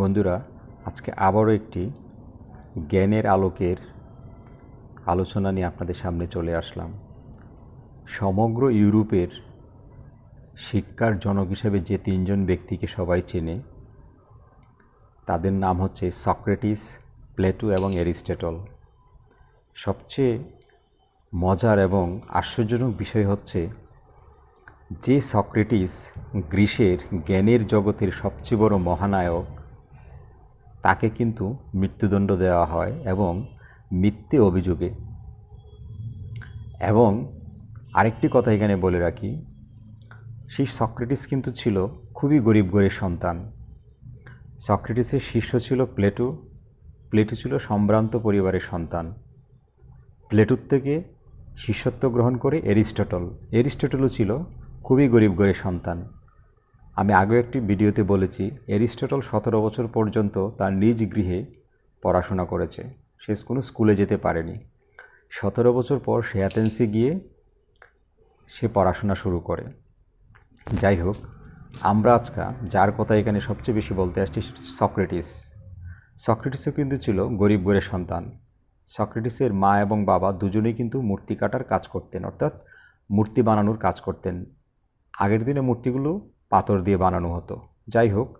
বন্ধুরা, আজকে আবারও একটি জ্ঞানের আলোকের আলোচনা নিয়ে আপনাদের সামনে চলে আসলাম। সমগ্র ইউরোপের শিক্ষার জনক হিসেবে যে তিনজন ব্যক্তিকে সবাই চেনে, তাদের নাম হচ্ছে সক্রেটিস, প্লেটো এবং এরিস্টেটল সবচেয়ে মজার এবং আশ্চর্যজনক বিষয় হচ্ছে যে সক্রেটিস গ্রীসের জ্ঞানের জগতের সবচেয়ে বড় মহানায়ক তাকে কিন্তু মৃত্যুদণ্ড দেওয়া হয় এবং মিথ্যে অভিযোগে। এবং আরেকটি কথা এখানে বলে রাখি, সেই সক্রেটিস কিন্তু ছিল খুবই গরিব গরিব সন্তান। সক্রেটিসের শিষ্য ছিল প্লেটো প্লেটো ছিল সম্ভ্রান্ত পরিবারের সন্তান। প্লেটোর থেকে শিষ্যত্ব গ্রহণ করে এরিস্টটল। এরিস্টটলও ছিল খুবই গরিব গরিব সন্তান। আমি আগেও একটি ভিডিওতে বলেছি এরিস্টটল সতেরো বছর পর্যন্ত তার নিজ গৃহে পড়াশোনা করেছে। সে কোনো স্কুলে যেতে পারেনি। সতেরো বছর পর সে অ্যাথেন্সে গিয়ে সে পড়াশোনা শুরু করে। যাই হোক, আমরা আজকা যার কথা এখানে সবচেয়ে বেশি বলতে আসছি সক্রেটিস। সক্রেটিসও কিন্তু ছিল গরিব গরিব সন্তান। সক্রেটিসের মা এবং বাবা দুজনেই কিন্তু মূর্তি কাটার কাজ করতেন, অর্থাৎ মূর্তি বানানোর কাজ করতেন। আগের দিনে মূর্তিগুলো পাথর দিয়ে বানানো হতো। যাই হোক,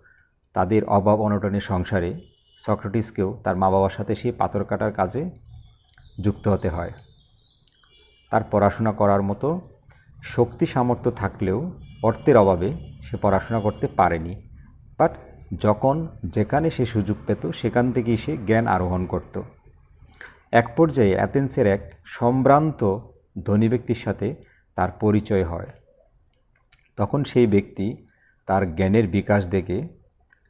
তাদের অভাব অনটনের সংসারে সক্রেটিসকেও তার মা বাবার সাথে সেই পাথর কাটার কাজে যুক্ত হতে হয়। তার পড়াশোনা করার মতো শক্তি সামর্থ্য থাকলেও অর্থের অভাবে সে পড়াশোনা করতে পারেনি। বাট যখন যেখানে সে সুযোগ পেত, সেখান থেকেই সে জ্ঞান আরোহণ করত। এক পর্যায়ে অ্যাথেন্সের এক সম্ভ্রান্ত ধনী ব্যক্তির সাথে তার পরিচয় হয়। তখন সেই ব্যক্তি তার জ্ঞানের বিকাশ দেখে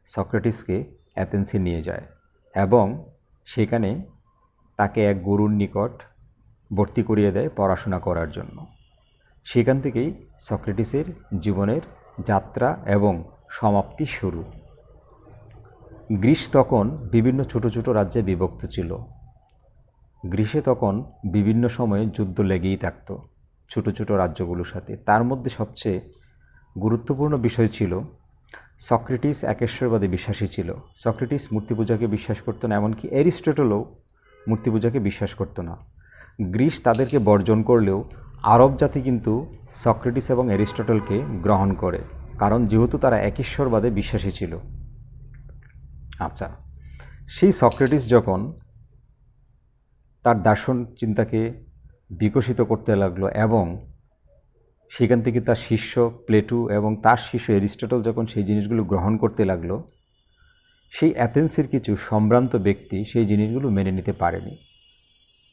সক্রেটিসকে অ্যাথেন্সে নিয়ে যায় এবং সেখানে তাকে এক গুরুর নিকট ভর্তি করিয়ে দেয় পড়াশোনা করার জন্য। সেখান থেকেই সক্রেটিসের জীবনের যাত্রা এবং সমাপ্তি শুরু। গ্রীস তখন বিভিন্ন ছোট ছোট রাজ্যে বিভক্ত ছিল। গ্রীসে তখন বিভিন্ন সময়ে যুদ্ধ লেগেই থাকত ছোট ছোট রাজ্যগুলোর সাথে। তার মধ্যে সবচেয়ে গুরুত্বপূর্ণ বিষয় ছিল, সক্রেটিস একেশ্বরবাদে বিশ্বাসী ছিল। সক্রেটিস মূর্তি পূজাকে বিশ্বাস করতো না, এমনকি অ্যারিস্টটলও মূর্তি পূজাকে বিশ্বাস করতো না। গ্রিস তাদেরকে বর্জন করলেও আরব জাতি কিন্তু সক্রেটিস এবং অ্যারিস্টটলকে গ্রহণ করে, কারণ যেহেতু তারা একেশ্বরবাদে বিশ্বাসী ছিল। আচ্ছা সেই সক্রেটিস যখন তার দার্শন চিন্তাকে বিকশিত করতে লাগল এবং সেখান থেকে তার শিষ্য প্লেটু এবং তার শিষ্য এরিস্টটল যখন সেই জিনিসগুলো গ্রহণ করতে লাগল, সেই অ্যাথেন্সের কিছু সম্ভ্রান্ত ব্যক্তি সেই জিনিসগুলো মেনে নিতে পারেনি।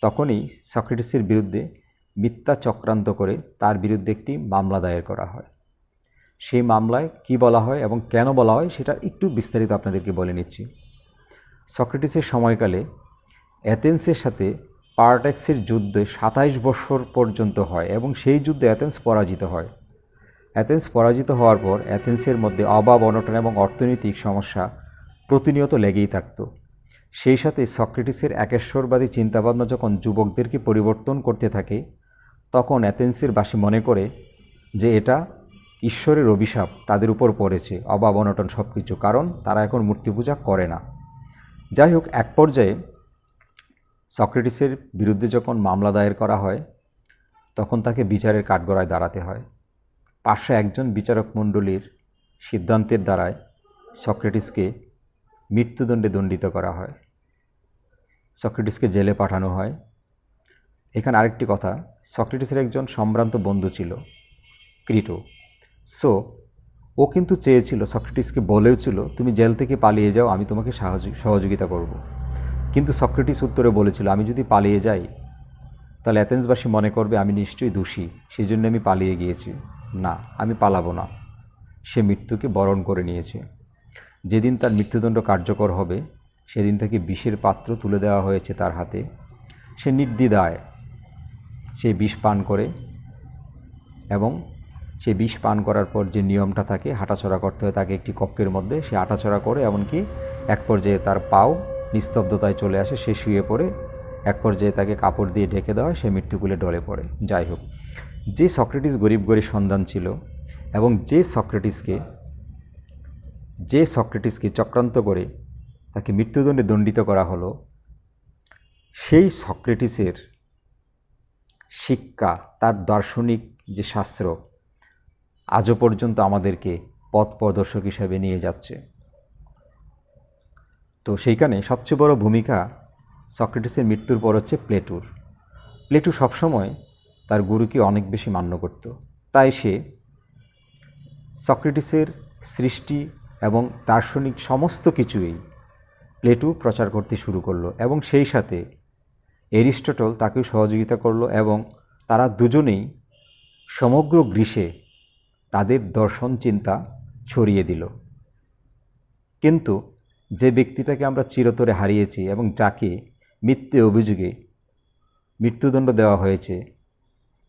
তখনই সক্রেটিসের বিরুদ্ধে মিথ্যা চক্রান্ত করে তার বিরুদ্ধে একটি মামলা দায়ের করা হয়। সেই মামলায় কি বলা হয় এবং কেন বলা হয় সেটা একটু বিস্তারিত আপনাদেরকে বলে নিচ্ছি। সক্রেটিসের সময়কালে অ্যাথেন্সের সাথে পার্টেক্সের যুদ্ধে সাতাইশ বছর পর্যন্ত হয় এবং সেই যুদ্ধে অ্যাথেন্স পরাজিত হয়। অ্যাথেন্স পরাজিত হওয়ার পর অ্যাথেন্সের মধ্যে অভাব, অনটন এবং অর্থনৈতিক সমস্যা প্রতিনিয়ত লেগেই থাকত। সেই সাথে সক্রেটিসের একেশ্বরবাদী চিন্তাভাবনা যখন যুবকদেরকে পরিবর্তন করতে থাকে, তখন অ্যাথেন্সের বাসী মনে করে যে এটা ঈশ্বরের অভিশাপ, তাদের উপর পড়েছে, অভাব, অনটন সব কিছু কারণ তারা এখন মূর্তি পূজা করে না। যাই হোক, এক পর্যায়ে সক্রেটিসের বিরুদ্ধে যখন মামলা দায়ের করা হয়, তখন তাকে বিচারের কাঠগড়ায় দাঁড়াতে হয়। পাশে একজন বিচারক মণ্ডলীর সিদ্ধান্তের দ্বারায় সক্রেটিসকে মৃত্যুদণ্ডে দণ্ডিত করা হয়। সক্রেটিসকে জেলে পাঠানো হয়। এখানে আরেকটি কথা, সক্রেটিসের একজন সম্ভ্রান্ত বন্ধু ছিল, ক্রিটো। সো, ও কিন্তু চেয়েছিল, সক্রেটিসকে বলেও ছিল, তুমি জেল থেকে পালিয়ে যাও, আমি তোমাকে সহযোগিতা করব। কিন্তু সক্রেটিস উত্তরে বলেছিল, আমি যদি পালিয়ে যাই, তাহলে অ্যাথেন্সবাসী মনে করবে আমি নিশ্চয়ই দোষী সেই জন্য আমি পালিয়ে গিয়েছি। না, আমি পালাবো না। সে মৃত্যুকে বরণ করে নিয়েছে। যেদিন তার মৃত্যুদণ্ড কার্যকর হবে, সেদিন থেকে বিষের পাত্র তুলে দেওয়া হয়েছে তার হাতে। সে নির্দ্বিধায় সেই বিষ পান করে এবং সে বিষ পান করার পর যে নিয়মটা থাকে হাঁটাচড়া করতে হয়, তাকে একটি কক্ষের মধ্যে সে হাঁটাচড়া করে, এমনকি এক পর্যায়ে তার পাও নিস্তব্ধতায় চলে আসে, সে শুয়ে পড়ে। এক পর্যায়ে তাকে কাপড় দিয়ে ঢেকে দেওয়া সে মৃত্যুকুলে ডলে পড়ে। যাই হোক, যে সক্রেটিস গরিব গরিব সন্ধান ছিল এবং যে সক্রেটিসকে যে সক্রেটিসকে চক্রান্ত করে তাকে মৃত্যুদণ্ডে দণ্ডিত করা হলো, সেই সক্রেটিসের শিক্ষা, তার দার্শনিক যে শাস্ত্র, আজও পর্যন্ত আমাদেরকে পথ প্রদর্শক হিসাবে নিয়ে যাচ্ছে। তো সেইখানে সবচেয়ে বড় ভূমিকা সক্রেটিসের মৃত্যুর পর হচ্ছে প্লেটুর। প্লেটু সবসময় তার গুরুকে অনেক বেশি মান্য করত। তাই সে সক্রেটিসের সৃষ্টি এবং দার্শনিক সমস্ত কিছুই প্লেটু প্রচার করতে শুরু করল এবং সেই সাথে এরিস্টটল তাকেও সহযোগিতা করল এবং তারা দুজনেই সমগ্র গ্রীষে তাদের দর্শন চিন্তা ছড়িয়ে দিল। কিন্তু যে ব্যক্তিটাকে আমরা চিরতরে হারিয়েছি এবং যাকে মিথ্যে অভিযোগে মৃত্যুদণ্ড দেওয়া হয়েছে,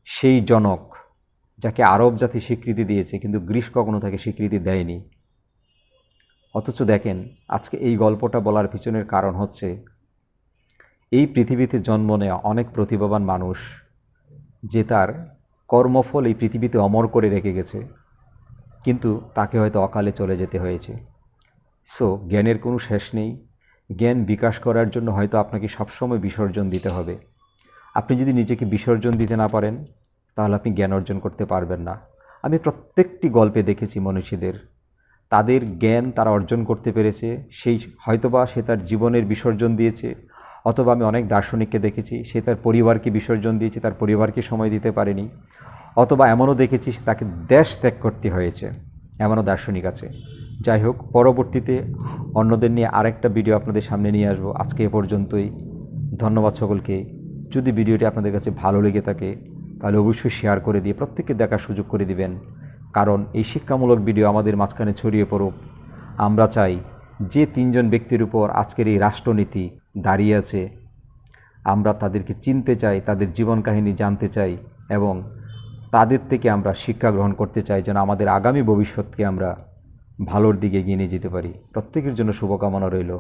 সেই জনক যাকে আরব জাতি স্বীকৃতি দিয়েছে কিন্তু গ্রীস কখনো তাকে স্বীকৃতি দেয়নি। অথচ দেখেন, আজকে এই গল্পটা বলার পিছনের কারণ হচ্ছে, এই পৃথিবীতে জন্ম নেওয়া অনেক প্রতিভাবান মানুষ যে তার কর্মফল এই পৃথিবীতে অমর করে রেখে গেছে, কিন্তু তাকে হয়তো অকালে চলে যেতে হয়েছে। সো জ্ঞানের কোনো শেষ নেই। জ্ঞান বিকাশ করার জন্য হয়তো আপনাকে সবসময় বিসর্জন দিতে হবে। আপনি যদি নিজেকে বিসর্জন দিতে না পারেন, তাহলে আপনি জ্ঞান অর্জন করতে পারবেন না। আমি প্রত্যেকটি গল্পে দেখেছি মনীষীদের। তাদের জ্ঞান তারা অর্জন করতে পেরেছে, সেই হয়তোবা সে তার জীবনের বিসর্জন দিয়েছে, অথবা আমি অনেক দার্শনিককে দেখেছি, সে তার পরিবারকে বিসর্জন দিয়েছে, তার পরিবারকে সময় দিতে পারেনি, অথবা এমনও দেখেছি তাকে দেশ ত্যাগ করতে হয়েছে, এমনও দার্শনিক আছে। যাই হোক, পরবর্তীতে অন্যদের নিয়ে আরেকটা ভিডিও আপনাদের সামনে নিয়ে আসব। আজকে এ পর্যন্তই। ধন্যবাদ সকলকে। যদি ভিডিওটি আপনাদের কাছে ভালো লেগে থাকে, তাহলে অবশ্যই শেয়ার করে দিয়ে প্রত্যেককে দেখার সুযোগ করে দিবেন। কারণ এই শিক্ষামূলক ভিডিও আমাদের মাঝখানে ছড়িয়ে পড়ুক। আমরা চাই যে তিনজন ব্যক্তির উপর আজকের এই রাষ্ট্রনীতি দাঁড়িয়ে আছে, আমরা তাদেরকে চিনতে চাই, তাদের জীবন কাহিনী জানতে চাই এবং তাদের থেকে আমরা শিক্ষা গ্রহণ করতে চাই যেন আমাদের আগামী ভবিষ্যৎকে আমরা ভালোর দিকে এগিয়ে নিয়ে যেতে পারি। প্রত্যেকের জন্য শুভকামনা রইল।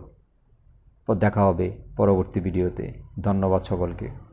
দেখা হবে পরবর্তী ভিডিওতে। ধন্যবাদ সকলকে।